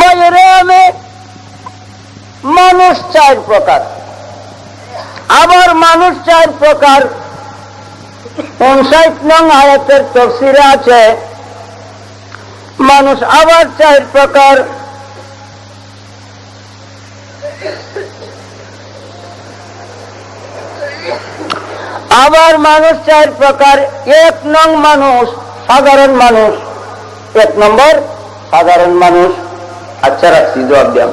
মায়েরে মানুষ চার প্রকার। আবার মানুষ চার প্রকার। পঞ্চায়েত নং আয়াতের তফসিরে আছে, মানুষ আবার চার প্রকার। আবার মানুষ চার প্রকার, এক নং মানুষ, সাধারণ মানুষ। এক নম্বর, সাধারণ মানুষ। আচ্ছা রাখছি, জবাব দিয়াম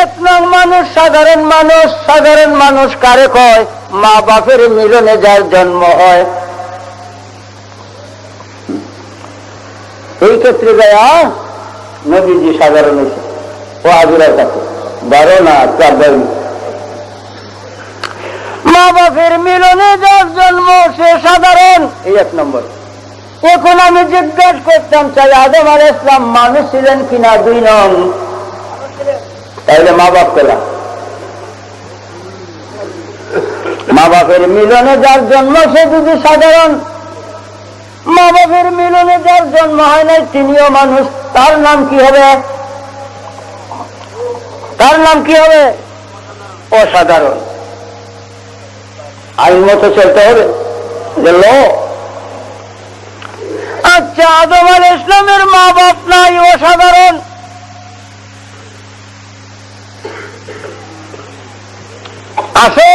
এক নং মানুষ, সাধারণ মানুষ সাধারণ মানুষ কারে কয়? মা বাপের মিলনে যার জন্ম হয়। এই ক্ষেত্রে গায়া নদীজি সাধারণ ও আজুরার কাছে বারো না, চার মা বাপের মিলনে যার জন্ম সে সাধারণ। এই এক নম্বর। এখন আমি জিজ্ঞাসা করতাম চাই আদম আল ইসলাম মানুষ ছিলেন কিনা? দুই নং। তাহলে মা বাপ পেলাম মা বাপের মিলনে যার জন্ম সে যদি সাধারণ। মা বাপের মিলনে যার জন্ম হয় নাই তিনিও মানুষ। তার নাম কি হবে? তার নাম কি হবে? অসাধারণ। আইন মতো চলতে হবে আচ্ছা আদম আল ইসলামের মা বাপ নাই, অসাধারণ। আসো,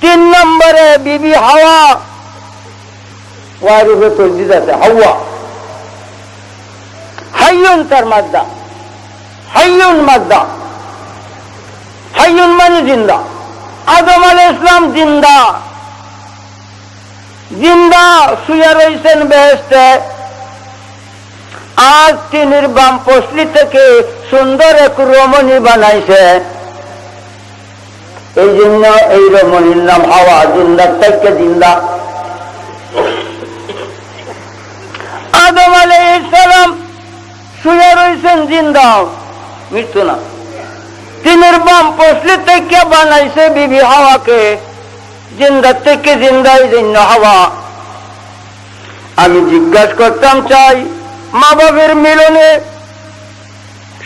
তিন নম্বরে বিবি হাওয়া। ওয়ার উপরে তসজিদ আছে, হাওয়া। হাইয়ুন তার মাদ্দা। হাইয়ুন মাদ্দা। হাইয়ুন মানে জিন্দা। আদম আল ইসলাম জিন্দা। জিন্দা শুয়ে রয়েছেন বেহেস্তে আজ তিনির বাম পশলি থেকে সুন্দর এক রমণী বানাইছে। এই জন্য এই রমণীর নাম হাওয়া জিন্দার থেকে জিন্দা। আদম আলাই ইসলাম শুয়ে রয়েছেন জিন্দা। মৃত্যু না। তিনের বাম পশলি থেকে বানাইছে বিবি হাওয়াকে। জিন্দা থেকে জিন্দাই জন্য হাওয়া। আমি জিজ্ঞাসা করতাম, চাই মা বাবের মিলনে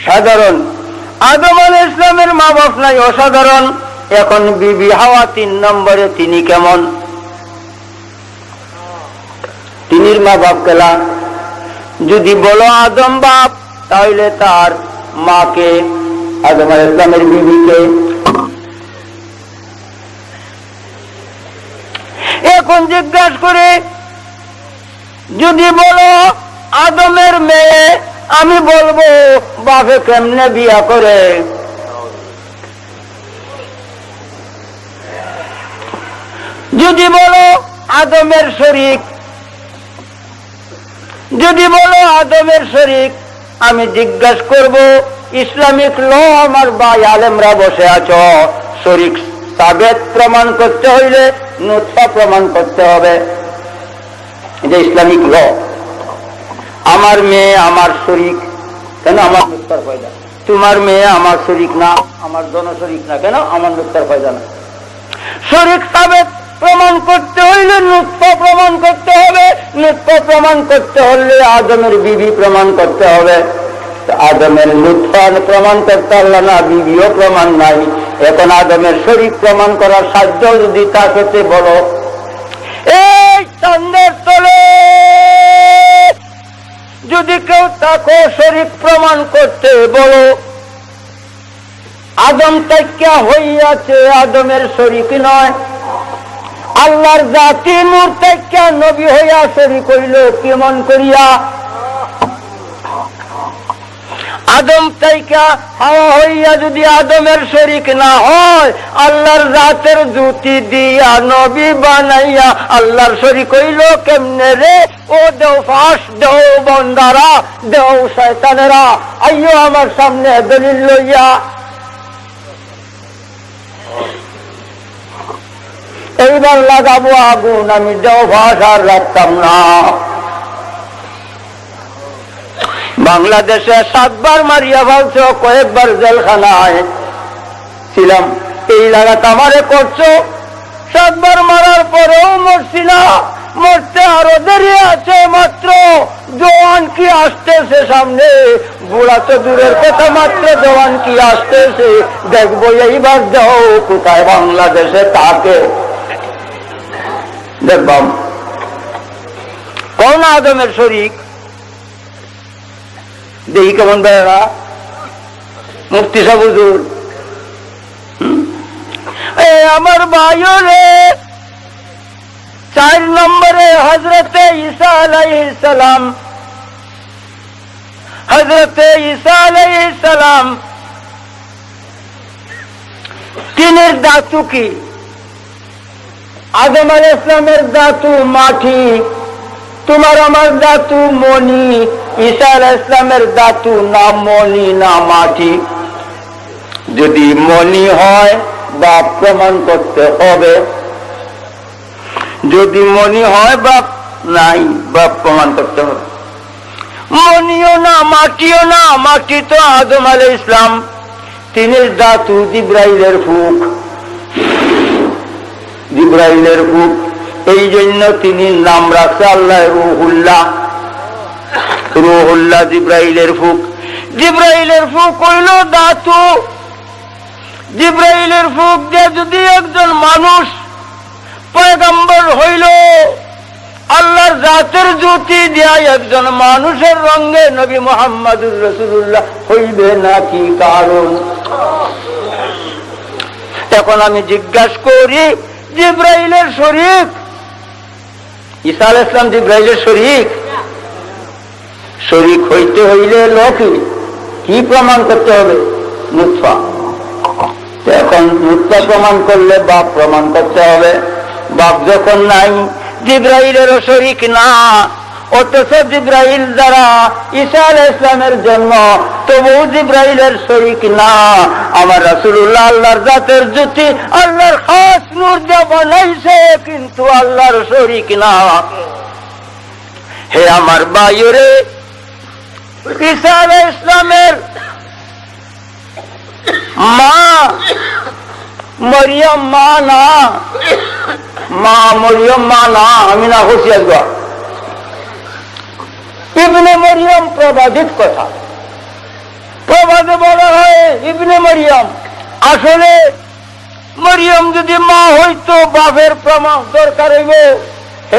সাধারণ। আদম আল ইসলামের মা বাপ নাই, অসাধারণ। এখন বিবি হাওয়া তিন নম্বরে, তিনি কেমন? তিনির মা বাপ কেলা? যদি বলো আদম বাপ তাহলে তার মাকে ইসলামের বিবিকে এখন জিজ্ঞাসা করে, যদি বলো আদমের মেয়ে, আমি বলব, বাপে কেমনে বিয়া করে? যদি বলো আদমের শরিক, যদি বলো আদমের শরিক, আমি জিজ্ঞাসা করব ইসলামিক ল আমার ভাই আলেমরা বসে আছো। শরিক সাবেত প্রমাণ করতে হইলে নুৎফা প্রমাণ করতে হবে। এটা ইসলামিক ল। আমার মেয়ে আমার শরিক। কেন আমার নুৎফার ফয়দা? তোমার মেয়ে আমার শরিক না, আমার জন শরিক না, কেন আমার নুৎফার ফয়দা না? শরিক সাবেত প্রমাণ করতে হইলে নুৎফা প্রমাণ করতে হবে। নুৎফা প্রমাণ করতে হলে আদমের বিবি প্রমাণ করতে হবে। আদমের লুৎফা প্রমাণ করতে পারল না, বিবিও প্রমাণ নাই। এখন আদমের শরীর প্রমাণ করার সাধ্য যদি তাকে বলো এই চন্দ্রের তলে যদি কেউ তাকে শরীর প্রমাণ করতে বলো, আদম তাইকা হইয়াছে, আদমের শরীর নয়? আল্লাহর জাতি নূর তাইকা নবী হইয়া শরীর করিল কেমন করিয়া? আদম তাইকা হাওয়া হইয়া যদি আদমের শরিক না হয়, আল্লাহর রাতের জুতি দিয়া নবী বানাইয়া আল্লাহর শরিক হইল কেমনে রে? ও দেও ফাঁস, দেও বন্দারা, দেও শয়তানেরা, আইয়ো আমার সামনে দলিল লইয়া। এইবার লাগাবো আগুন, আমি দেও ফাঁস আর রাখতাম না। বাংলাদেশে সাতবার মারিয়া ভাবছ কয়েকবার জেলখানায়। ছিলাম, এই লাগাত আমারে করছ? সাতবার মারার পরেও মরছি না। আছে মাত্র। জওয়ান কি আসতেছে সামনে? বুড়া তো দূরের কথা মাত্র, জওয়ান কি আসতেছে? দেখব এইবার যাও কোথায় বাংলাদেশে তাকে দেখবাম। কোন আদমের শরিক দেখি কেমন বেড়া মুফতি সাবুজুর এ আমার ভাইও রে চার নম্বরে হজরতে ঈসা আলাইহিস সালাম হজরতে ঈসা আলাইহিস সালাম তিনের দাতু কি আদম আল ইসলামের দাতু মাটি তোমার আমার দাতু মনি ঈসা আল ইসলামের দাতু না মনি না মাটি। যদি মনি হয় বা প্রমাণ করতে হবে। যদি মনি হয় বা নাই বা প্রমাণ করতে হবে। মনিও না, মাটিও না, মাটি তো আদম আল ইসলাম তিনি দাতু জিব্রাইলের ফুক। জিব্রাইলের ফুক। এই জন্য তিনি নাম রাখছে আল্লাহ রুহুল্লাহ। রুহুল্লাহ জিব্রাইলের ফুক। জিব্রাইলের ফুক হইল দাতু। জিব্রাইলের ফুক দিয়ে যদি একজন মানুষ পয়গম্বর হইল, আল্লাহর জাতের জ্যোতি দিয়া একজন মানুষের রঙে নবী মোহাম্মদুর রসুল্লাহ হইবে নাকি কারণ? এখন আমি জিজ্ঞাসা করি, জিব্রাইলের শরীফ ঈসা আল ইসলাম জিব্রাইলের শরীফ শরীফ হইতে হইলে লোকই কি প্রমাণ করতে হবে? তো এখন মুৎফা প্রমাণ করলে বাপ প্রমাণ করতে হবে। বাপ যখন নাই জিব্রাইলেরও শরিক না। অথচ জিব্রাইল দ্বারা ঈসা আল ইসলামের তবু জিব্রাইলের শরিক না। আমার রাসুল্লাহ আল্লাহর জাতের জ্যোতি আল্লাহর খাস নূর বানাইছে কিন্তু আল্লাহর শরিক না। হে আমার বায়ুরে ঈসা ইসলামের মা মরিয়ম মা না মা মরিয়ম মা না আমি না হুশিয়ার গা ইবনে মরিয়ম প্রবাদিত কথা। প্রবাদে বলা হয় ইবনে মরিয়ম। আসলে মরিয়ম যদি মা হইতো, বাপের প্রমাণ দরকার হইব।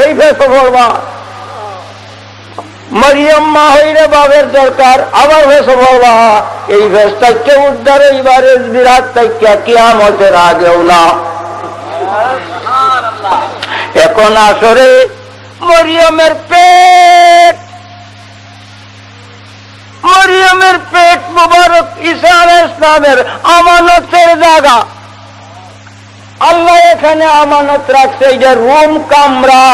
এই ভেসে বলবা মরিয়ম হইলে বাবের দরকার, আবার বলবা এই উদ্ধার বিরাট আগেও না। এখন আসরে মরিয়মের পেট। মরিয়মের পেট মুবারক আলাইহিস ইসলামের আমানতের জায়গা। আল্লাহ এখানে আমানত রাখছে, এইটা রুম কামরা।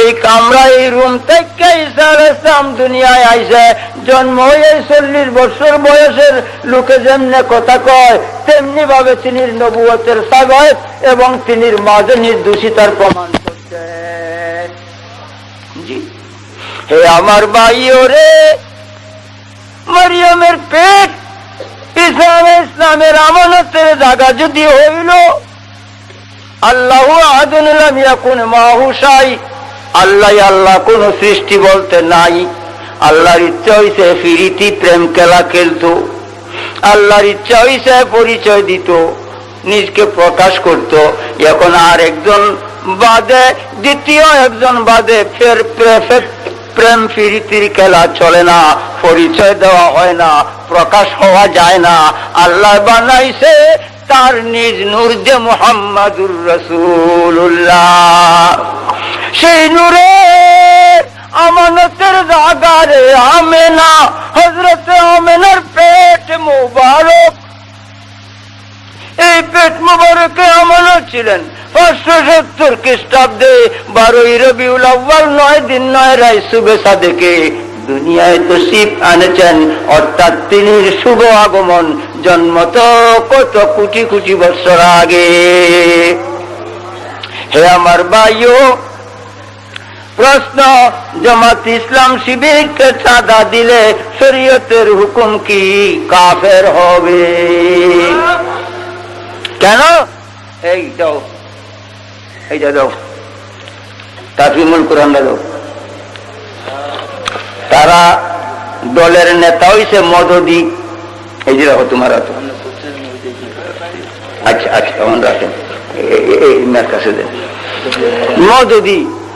এই কামরা এই রুম থেকে আলাইহিস ইসলাম দুনিয়ায় আইছে। জন্ম হয়ে চল্লিশ বছর বয়সের লোকে যেমনে কথা কয় তেমনি ভাবে তিনি নবুয়তের সাগর এবং তিনি মাঝে নির্দোষিতার প্রমাণ করছে। হে আমার ভাইও রে, মরিয়মের পেট, ইসলাম ইসলামের আমানতের জায়গা যদি হইল আল্লাহ মাহুসাই আল্লাহ আল্লাহ কোন সৃষ্টি বলতে নাই। আল্লাহর ইচ্ছা হইছে ফিরিতি প্রেম, খেলা, খেলতো। আল্লাহর ইচ্ছা পরিচয় দিত, নিজকে প্রকাশ করত। এখন আর একজন বাদে, দ্বিতীয় একজন বাদে ফের- প্রেম ফিরিতির খেলা চলে না, পরিচয় দেওয়া হয় না, প্রকাশ হওয়া যায় না। আল্লাহ বানাইছে তার নিজ নূর যে মোহাম্মদুর রসুল্লাহ সেই নূরে আমানতের জাগারে আমেনা হজরতে আমেনার পেট মুবারক। এই পেট মুবারকে আমানত ছিলেন পাঁচশো সত্তর খ্রিস্টাব্দে বারোই রবিউল আব্বাল নয় দিন, নয় রায় শুভে সাদেকে দুনিয়ায় তো শিব আনেছেন, অর্থাৎ তিনি শুভ আগমন জন্ম তো কত কোটি কোটি বছর আগে। হে আমার ভাইও, প্রশ্ন, জামাত ইসলাম শিবিরকে চাঁদা দিলে শরীয়তের হুকুম কি কাফের হবে? কেন? এই দাও এইটা দাও তাফিমুল কোরআন লোক তারা দলের নেতা হইছে মদদি হাতে। আচ্ছা আচ্ছা রাখেন।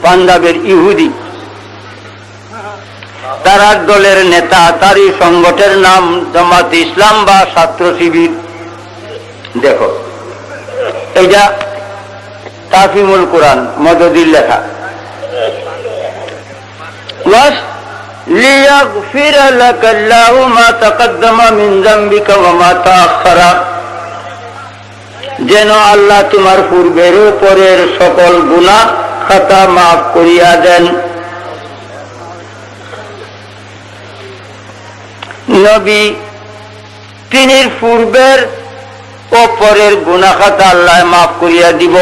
পাঞ্জাবের ইহুদি। দলের নেতা, তারই সংগঠনের নাম জামাত ইসলাম বা ছাত্র শিবির। দেখো, এইটা তাফিমুল কোরআন মদদির লেখা। ليغفر لك الله ما تقدم من ذنبك وما تأخر যেন আল্লাহ তোমার পূর্বের ও পরের সকল গুণা খাতা মাফ করিয়া দেন নবী তিনি পূর্বের ও পরের গুণা খাতা আল্লাহ মাফ করিয়া দিব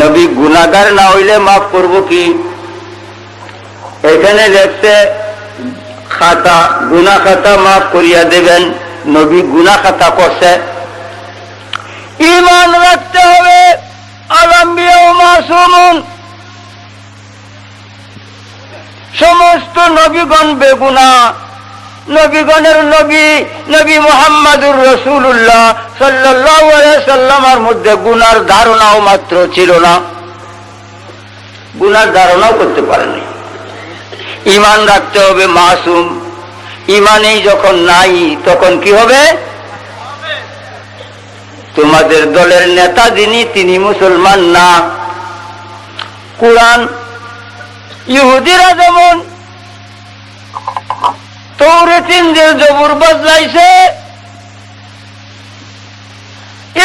নবী গুণাগার না হইলে মাফ করব কি এখানে দেখতে খাতা গুনা খাতা মাফ করিয়া দেবেন, নবী গুনা খাতা করছে। ইমান রাখতে হবে মাসুমুন। সমস্ত নবীগণ বেগুনা, নবীগণের নবী নবী মোহাম্মদুর রসুল্লাহ সাল্লাহ সাল্লামার মধ্যে গুনার ধারণাও মাত্র ছিল না। গুনার ধারণাও করতে পারেনি ইমান রাখতে হবে মাসুম। ইমানেই যখন নাই, তখন কি হবে? তোমাদের দলের নেতা যিনি, তিনি মুসলমান না। কোরআন ইহুদিরা যেমন তৌরে তিনদের জবুর বদলাইছে,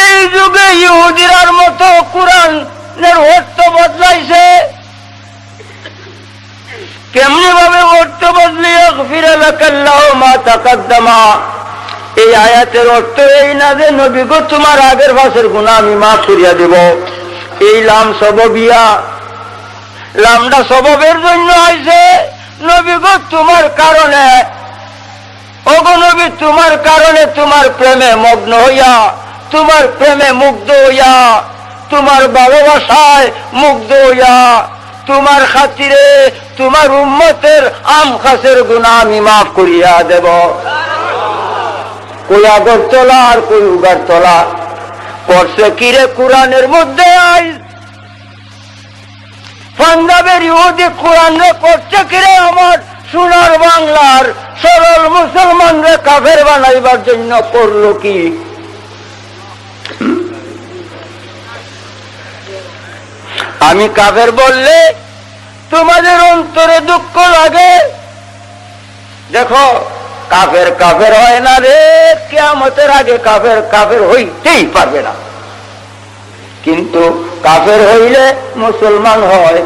এই যুগে ইহুদিরার মতো কোরআনের অর্থ বদলাইছে। কেমনি ভাবে অর্থ বদলিয়ে মা এই আয়াতের অর্থ এই না যে, নবী গো, তোমার আগের ভাষের গুণা আমি মাফ করিয়া দেব। এই লাম সববিয়া, লামটা স্বভাবের জন্য আইছে। নবী গো, তোমার কারণে অগনবী তোমার কারণে তোমার প্রেমে মগ্ন হইয়া, তোমার প্রেমে মুগ্ধ হইয়া, তোমার ভালোবাসায় মুগ্ধ হইয়া তোমার খাতিরে তোমার উম্মতের আম খাসের গুণা আমি মাফ করিয়া দেব। কই আগর তোলা আর কই উগার তোলা পড়ছে কিরে কোরআনের মধ্যে আইস পাঞ্জাবের ইহুদি কোরআন রে করছে কিরে আমার? সোনার বাংলার সরল মুসলমান রে কাফের বানাইবার জন্য করল কি? আমি কাফের বললে তোমাদের অন্তরে দুঃখ লাগে। দেখো, কাফের কাফের হয় না রে, কেয়ামতের আগে কাফের কাফের হইতেই পারবে না। কিন্তু কাফের হইলে মুসলমান হয়।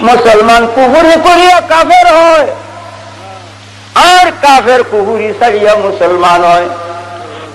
মুসলমান কুহুরি করিয়া কাফের হয়। আর কাফের কুহুরি সারিয়া মুসলমান হয়।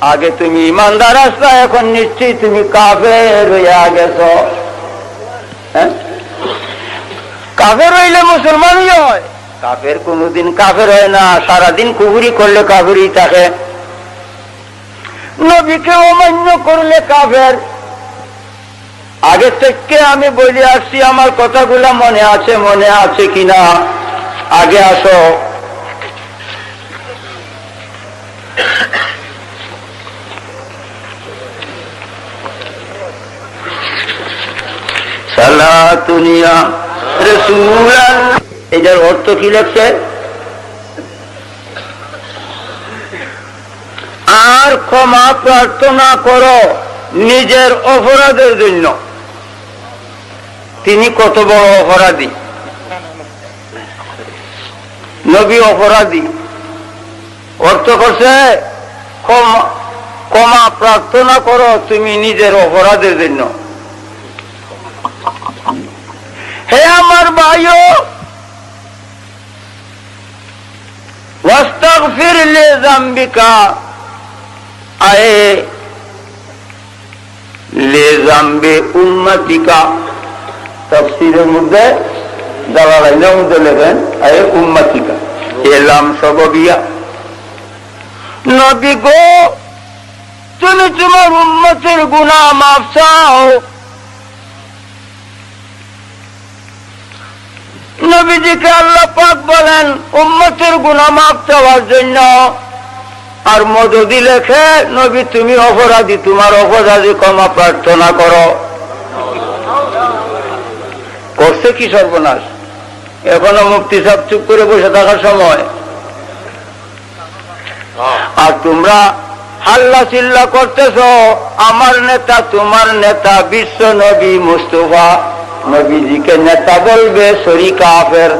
আগে তুমি ইমানদার আসলা এখন নিশ্চয়ই তুমি কাফের হইয়া গেছ। হ্যাঁ? কাফের হইলে মুসলমানই হয়। কাফের কোনদিন কাফের হয় না, সারাদিন কুহুরি করলে কাফেরই থাকে। নবীকে অমান্য করলে কাফের। আগে থেকে আমি বলে আসছি, আমার কথাগুলা মনে আছে মনে আছে কিনা? আগে আসো। এটার অর্থ কি লাগছে আর ক্ষমা প্রার্থনা করো নিজের অপরাধের জন্য। তিনি কত বড় অপরাধী? নবী অপরাধী। অর্থ করছে ক্ষমা প্রার্থনা করো তুমি নিজের অপরাধের জন্য। हे त उमा گناہ معاف चुनाम নবীজিকে আল্লাহ পাক বলেন, উম্মতের গুণা মাফ চাওয়ার জন্য। আর মদদি লেখে, নবী তুমি অপরাধী, তোমার অপরাধী ক্ষমা প্রার্থনা করো। করছে কি সর্বনাশ? এখনও মুক্তি সব চুপ করে বসে থাকার সময়। আর তোমরা হাল্লা চিল্লা করতেছ, আমার নেতা, তোমার নেতা বিশ্ব নবী মুস্তফা। নবীজিকে নেতা বলবে শরী কাফের।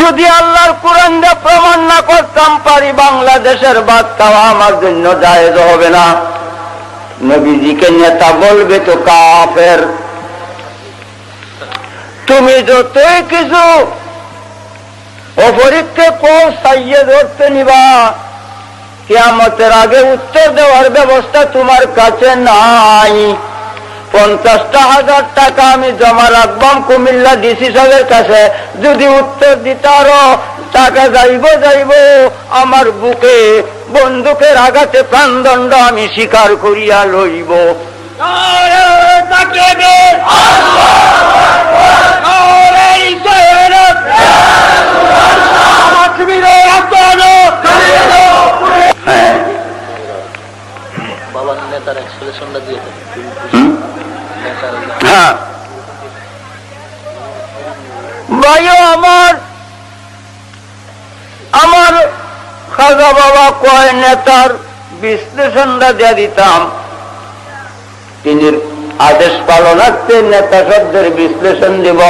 যদি আল্লাহর কোরআন প্রমাণ না করতাম, পারি বাংলাদেশের খাওয়া আমার জন্য জায়েজ হবে না। নবীজিকে নেতা বলবে তো কাফের। তুমি যতই কিছু অপরীক্ষে পৌঁছাইয়ে ধরতে নিবা, কেয়ামতের আগে উত্তর দেওয়ার ব্যবস্থা তোমার কাছে নাই। পঞ্চাশটা হাজার টাকা আমি জমা রাখবাম কুমিল্লা ডিসি সাহেবের কাছে। যদি উত্তর দিতারো টাকা যাইব যাইব। আমার বুকে বন্দুকের আঘাতে প্রাণদণ্ড আমি স্বীকার করিয়া লইব। হ্যাঁ বাবার নেতার এক্সপ্রেশনটা দিয়ে হ্যাঁ। আমার খাজা বাবা কয়, নেতার বিশ্লেষণটা দিয়ে দিতাম। তিনি আদেশ নেতা শব্দের বিশ্লেষণ দেব।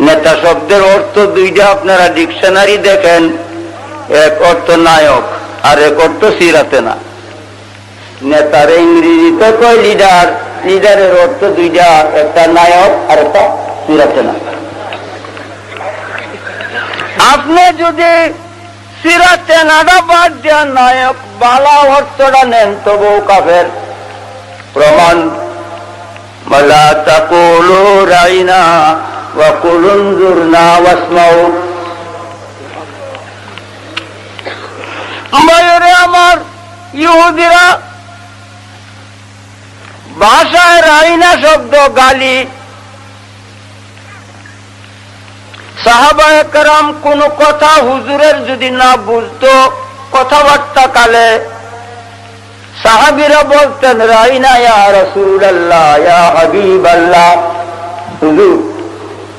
নেতা শব্দের অর্থ দুইটা, আপনারা ডিকশনারি দেখেন। এক অর্থ নায়ক, আর এক অর্থ সিরাতে না। নেতার ইংরেজিতে কয়, লিডার। লিডারের অর্থ দুইটা একটা নায়ক আর একটা সিরাতে না আপনি যদি সিরাতে নাডা বাদ দেওয়া নায়ক বালা অর্থটা নেন তবু কাফের। প্রমাণ মালা তাকুলু রাইনা ওয়া কুলুনজুরনা ওয়াসমাউ। ময়ূরে আমার ইহুদিরা ভাষায় রাইনা শব্দ গালি। সাহাবায় কারাম কোন কথা হুজুরের যদি না বুঝতো, কথাবার্তা কালে সাহাবিরা বলতেন, রাইনা রসুল আল্লাহ হাবিব আল্লাহ হুজুর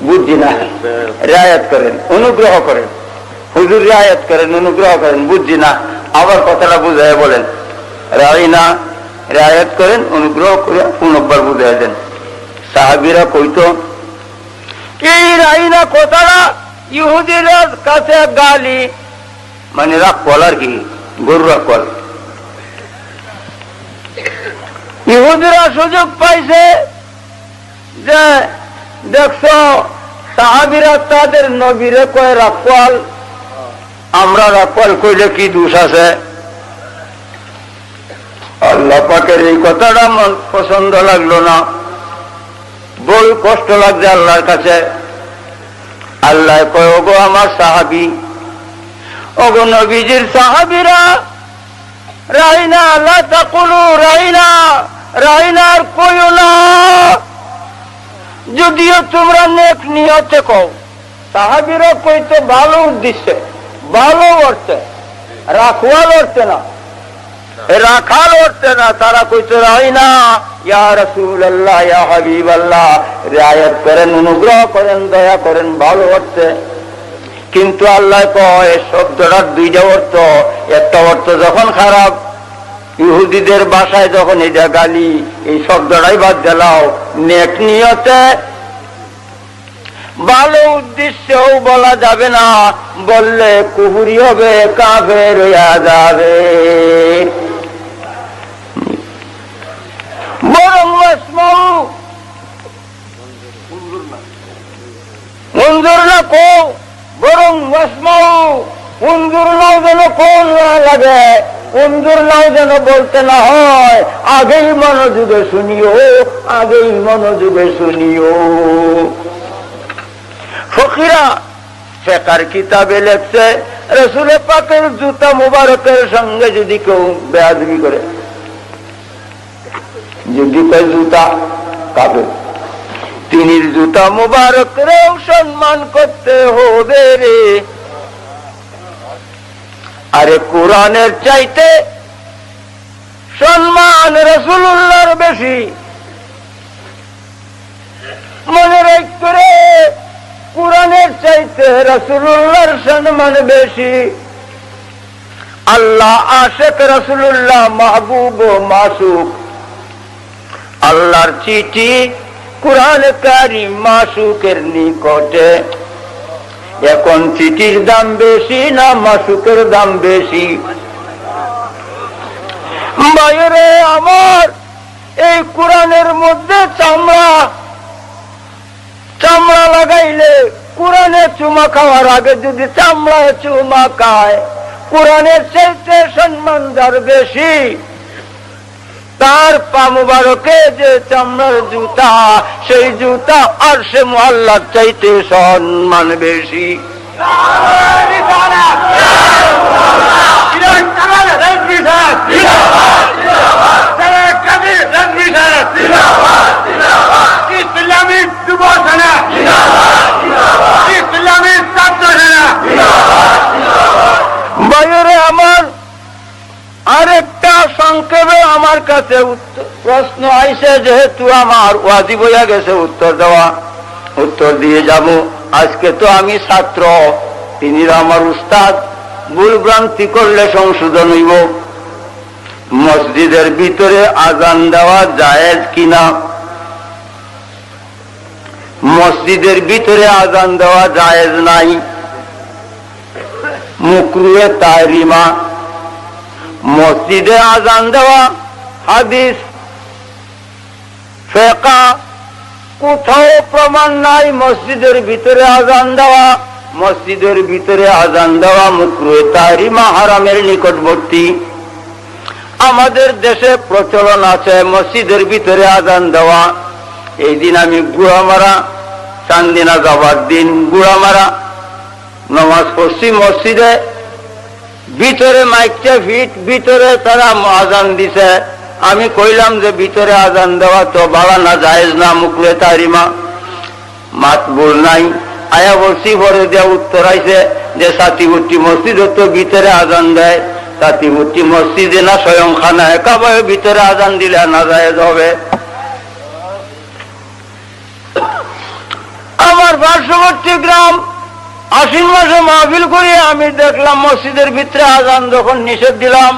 বুঝছি না। রিয়ায়ত করেন, অনুগ্রহ করেন। হুজুর রিয়ায়ত করেন, অনুগ্রহ করেন বুঝছি না। আবার কথাটা বুঝাই বলেন, রাইনা রিয়ায়ত করেন, অনুগ্রহ করে পুনর্বার বুঝাই দেন। সাহাবিরা কইতো, এই রাইনা কথাটা কাছে গালি। মানে রাখল আর কি গরু রাখল ইহুদিরা সুযোগ পাইছে যে, দেখছ, সাহাবিরা তাদের নবীরে কয় রাখল আমরা রাখল কইলে কি দোষ আছে? আল্লাহ পাকের এই কথাটা মন পছন্দ লাগল না। বই কষ্ট লাগছে আল্লাহর কাছে। আল্লাহ কয়, ওগো আমার সাহাবি, ওগো নবীজির সাহাবিরা, রাইনা আল্লাহ তাকুলু রাইনা রাইনার কইও না। যদিও তোমরা নেক নিয়তে কও সাহাবিরা কইতো, ভালো উদ্দেশ্যে, ভালো অর্থে, রাখওয়াল অর্থে না। রাখাল না, তারা না কিন্তু আল্লাহ দুইটা অর্থ। একটা অর্থ যখন খারাপ, ইহুদিদের বাসায় যখন এটা গালি, এই শব্দটাই বাদ দিলাও নেক নিয়তে, ভালো উদ্দেশ্যেও বলা যাবে না, বললে কুহুরি হবে, কাফের হইয়া যাবে। লাগে নাও যেন বলতে না হয়। আগেই মনোযোগে শুনিও, আগেই মনোযোগে শুনিও। ফকিরা ফেকার কিতাবে লেখছে, রসুলের পাকের জুতা মুবারকের সঙ্গে যদি কেউ বেয়াদবি করে জুতা কাবে তিনি জুতা মুবারকরেও সম্মান করতে হবে রে। আরে কোরআনের চাইতে সম্মান বেশি। মনে রাখতে রে, কোরআনের চাইতে রসুল্লাহর সম্মান বেশি। আল্লাহ আশেক রসুল্লাহ মাহবুব ও মাসুক। আল্লাহর চিঠি কোরআন কারি মাসুকের নিকটে। এখন চিঠির দাম বেশি না মাসুকের দাম বেশি? বাইরে আমার, এই কোরআনের মধ্যে চামড়া চামড়া লাগাইলে কোরআনে চুমা খাওয়ার আগে যদি চামড়ায় চুমা খায়, কোরআনের চাইতে সম্মান বেশি? তার পা মুবারকে যে চামড়ার জুতা, সেই জুতা আর সে মোহাল্লার চাইতে সম্মান বেশি। আরেকটা সংক্ষেপে আমার কাছে প্রশ্ন আইসে যেহেতু আমার ওয়াজিব হইয়া গেছে, উত্তর দেওয়া। উত্তর দিয়ে যাব। আজকে তো আমি ছাত্র। তিনি আমার উস্তাদ। ভুল ভ্রান্তি করলে সংশোধন হইব। মসজিদের ভিতরে আজান দেওয়া জায়েজ কিনা? মসজিদের ভিতরে আজান দেওয়া জায়েজ নাই। মুকরুয়ে তাহরিমা মসজিদে আজান দেওয়া, হাদিস, ফেকা, কোথাও প্রমাণ নাই মসজিদের ভিতরে আজান দেওয়া, মসজিদের ভিতরে আজান দেওয়া মুকরুয়ে তাহরিমা হারামের নিকটবর্তী। আমাদের দেশে প্রচলন আছে মসজিদের ভিতরে আজান দেওয়া। এই দিন আমি গুড়ামারা চান্দিনা যাবার দিন গুড়ামারা নমাজ পড়ছি মসজিদে ভিতরে মাইকটা ফিট, ভিতরে তারা আজান দিছে। আমি কইলাম যে ভিতরে আজান দেওয়া তো বাবা না, জায়েজ না মুখলে তারিমা মাত বল নাই। আয়া বলছি পরে দেওয়া উত্তর আইছে যে সাতিবুটি মসজিদ তো ভিতরে আজান দেয়। সাতিবুটি মসজিদে না স্বয়ং খানা একাবারে ভিতরে আজান দিলে না জায়েজ হবে। আমার পার্শ্ববর্তী গ্রাম আশ্বিন মাসে মাহফিল করে আমি দেখলাম মসজিদের ভিতরে আজান যখন নিষেধ দিলাম।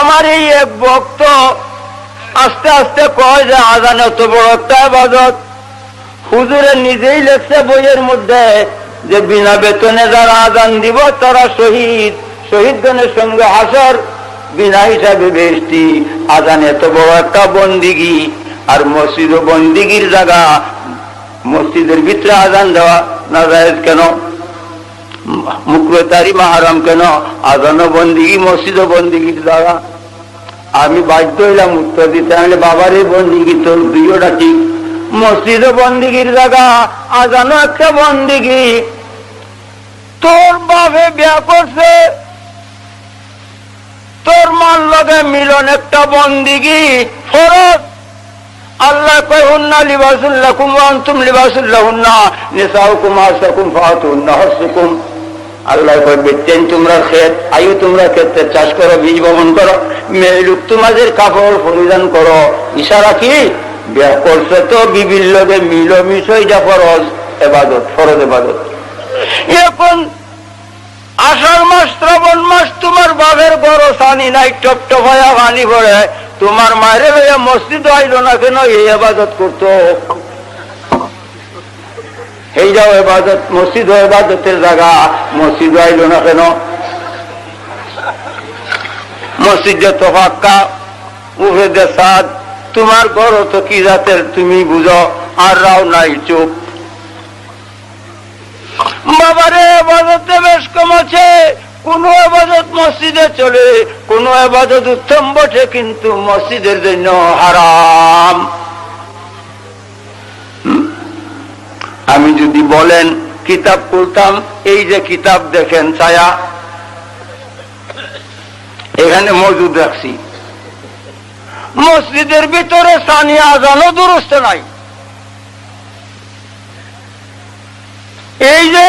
আমার এই এক ভক্ত আস্তে আস্তে কয় যে আজান এত বড় একটা আবাদত। হুজুরে নিজেই লেখছে বইয়ের মধ্যে যে বিনা বেতনে যারা আজান দিব তারা শহীদ। শহীদগণের সঙ্গে হাসর। বিনা হিসাবে বেশটি আজান এত বড় একটা বন্দিগি। আর মসজিদ ও বন্দিগির জায়গা। মসজিদের ভিতরে আজান দেওয়া না যায় কেন? মুক্রতারি মাহারাম কেন? আজানো বন্দিগি মসজিদ ও বন্দিগির দ্বারা আমি বাধ্য হইলাম উত্তর দিতে আমি বাবার এই বন্দিগি তোর দুইটা ঠিক। মসজিদ ও বন্দিগির জায়গা আজানো একটা বন্দিগি তোর বাপে বিয়া করছে। তোর মান লগে মিলন একটা বন্দিগি ফরজ? আল্লাহ নিসাউকুম আসাকুম ফাতুন্না আল্লাহ কয় তোমরা ক্ষেত, আয়ু তোমরা চাষ করো, বীজ বপন করো মেয়েলুক তোমাদের কাপড় পরিধান করো। ইশারা কি? করছে তো লগে মিল মিশই যা ফরজ, এবাদত ফরজ এবাদত। এখন আষাঢ় মাস, শ্রাবণ মাস, তোমার বাঘের বড় সানি নাই টপ টপ হয়ে পানি পড়ে তোমার মায়ের হইয়া মসজিদ আইল না কেন? এই আবাদত করতো। এই যাও এবাদত মসজিদ এবাদতের জায়গা। মসজিদ আইল না কেন? মসজিদ তো ফাঁকা উভে দেশাদ। তোমার ঘর তো কি জাতের, তুমি বুঝো? আর রাও নাই, চুপ। বাবারে এবাদতে বেশ কম আছে। কোন আবাদত মসজিদে চলে, কোন আবাদত উত্তম বটে, কিন্তু মসজিদের জন্য হারাম। আমি যদি বলেন, কিতাব পড়তাম এই যে কিতাব দেখেন, ছায়া। এখানে মজুদ রাখছি। মসজিদের ভিতরে সানিয়া আজানও দুরস্ত নাই। এই যে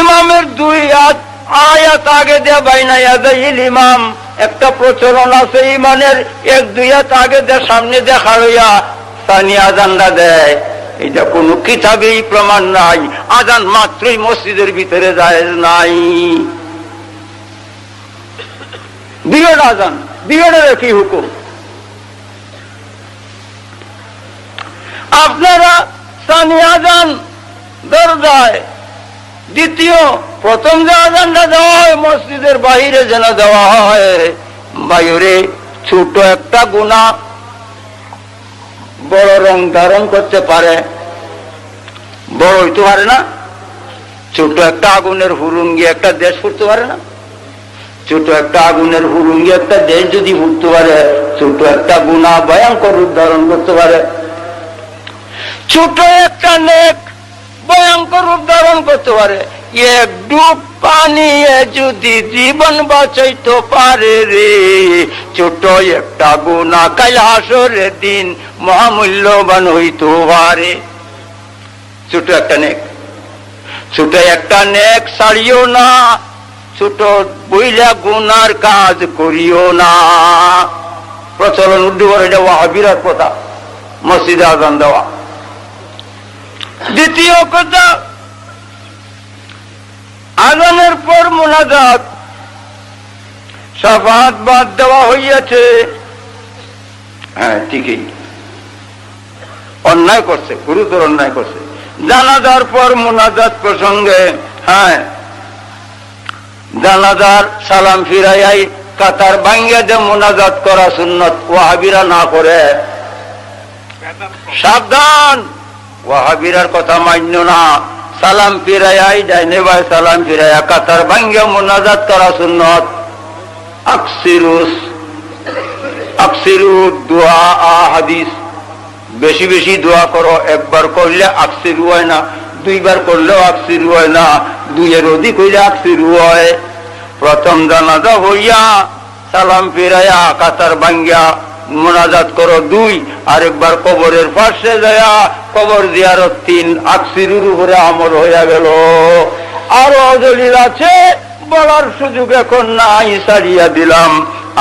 ইমামের দুই হাত আয়াত আগে দেয়া বাইনা ইয়াদাইল ইমাম। একটা প্রচলন আছে, ইমানের এক দুই হাত আগে দেয়া, সামনে দেখা হইয়া সানি আজানটা দেয়। এটা কোনো কিতাবেই প্রমাণ নাই, আজান মাত্রই মসজিদের ভিতরে যায় নাই। বিয়ের আজান বিয়ের কি হুকুম? আপনারা সানি আজান দরজায় দ্বিতীয়, প্রথম যে আজানটা দেওয়া হয়, মসজিদের বাহিরে যেন দেওয়া হয় বাইরে ছোট একটা গুণা, বড় রং ধারণ করতে পারে। বড় হইতে পারে না, ছোট একটা আগুনের হুরুঙ্গি একটা দেশ ফুটতে পারে না। ছোট একটা আগুনের হুরুঙ্গি একটা দেশ যদি ফুটতে পারে, ছোট একটা গুণা ভয়ঙ্কর রূপ ধারণ করতে পারে। ছোট একটা নেক ভয়ঙ্কর রূপ ধারণ করতে পারে। এক ডুব পানি যদি জীবন বাঁচাইতে পারে রে, ছোট একটা গুণা কাল হাসরের দিন মহামূল্যবান হইতে পারে। ছোট একটা নেক, ছোট একটা নেক ছাড়িও না, ছোট বইলা গুনার কাজ করিও না। প্রচলন উদ্যোগ এটা ওয়াহাবিরার কথা মসজিদে আজান দেওয়া। দ্বিতীয় কথা, আজানের পর মোনাজাত। সাফাত বাদ দেওয়া হইয়াছে। হ্যাঁ ঠিকই। অন্যায় করছে, গুরুতর অন্যায় করছে। জানাজার পর মোনাজাত প্রসঙ্গে হ্যাঁ জানাজার সালাম ফিরাইয়াই কাতার ভাঙ্গে যে মোনাজাত করা সুন্নত ওয়াহাবিরা না করে, সাবধান। ওয়াহাবিরার কথা মান্য না। সালাম ফিরাইয়াই ডাইনে ভাই সালাম ফিরাইয়া কাতার ভাঙ্গে মোনাজাত করা সুন্নত। আকসিরুস আকসিরু দোয়া বেশি বেশি দোয়া করো, একবার করলে আকসিরু হয় না, দুইবার করলেও আকসিরু হয় না, দুইয়ের অধিক হইলে আকসিরু হয়। প্রথম হইয়া সালাম ফিরাইয়া কাতার ভাঙ্গিয়া মোনাজাত করো দুই, আরেকবার কবরের পাশে যায়া কবর দিয়ারত তিন, আকসিরুর উপরে আমল হইয়া গেল। আরও দলিল আছে, বলার সুযোগ এখন নাই, সারিয়া দিলাম।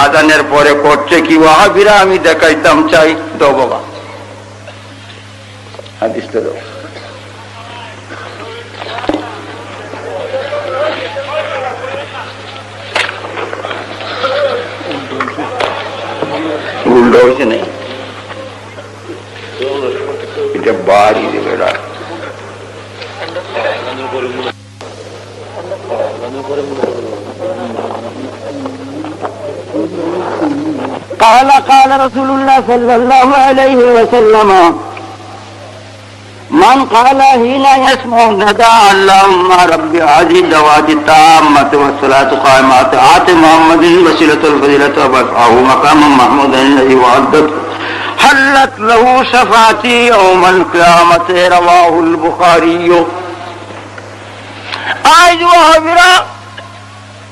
আজানের পরে করছে কি ওয়াহাবিরা, আমি দেখাইতাম চাই দো বাবা হাদিসটা ബുൾഡോസിനെ എന്റെ ഭാര്യ വീടാണ് قال قال رسول الله صلى الله عليه وسلم من قال هنا يسمع النداء اللهم رب هذه الدعوات التامة والصلاة قائمات. آت محمد وسيلة الفضيلة وبرفعه مقام محمود الذي وعدت. حلت له شفاعتي يوم القيامة رواه البخاري. آج وحبرا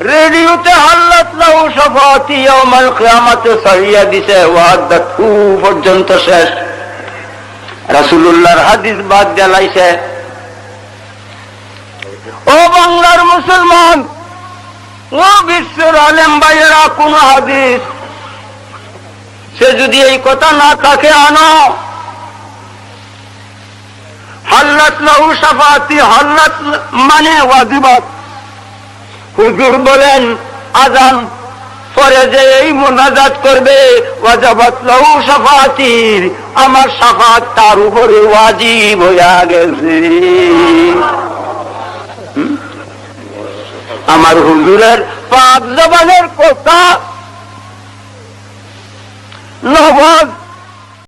ریڈیو تے حلت لہو شفاعتی یوم القیامت صحیح دیسے وعدت. فجنت شیش রাসূলুল্লাহর হাদিস বাদ জ্বালাইছে। ও বাংলার মুসলমান, ও বিশ্বের আলেম ভাইয়েরা, কোন হাদিস, সে যদি এই কথা না থাকে আনো? হাল্লাত লাহু সাফাতি হাল্লাত মানে ওয়াজিবাত। হুজুর বলেন, আজান পরে যে এই মোনাজাত করবে সাফাতির আমার সাফাত তার উপরে ওয়াজিব হইয়া গেছে? আমার হুজুরের পাক জবানের কথা নবাজ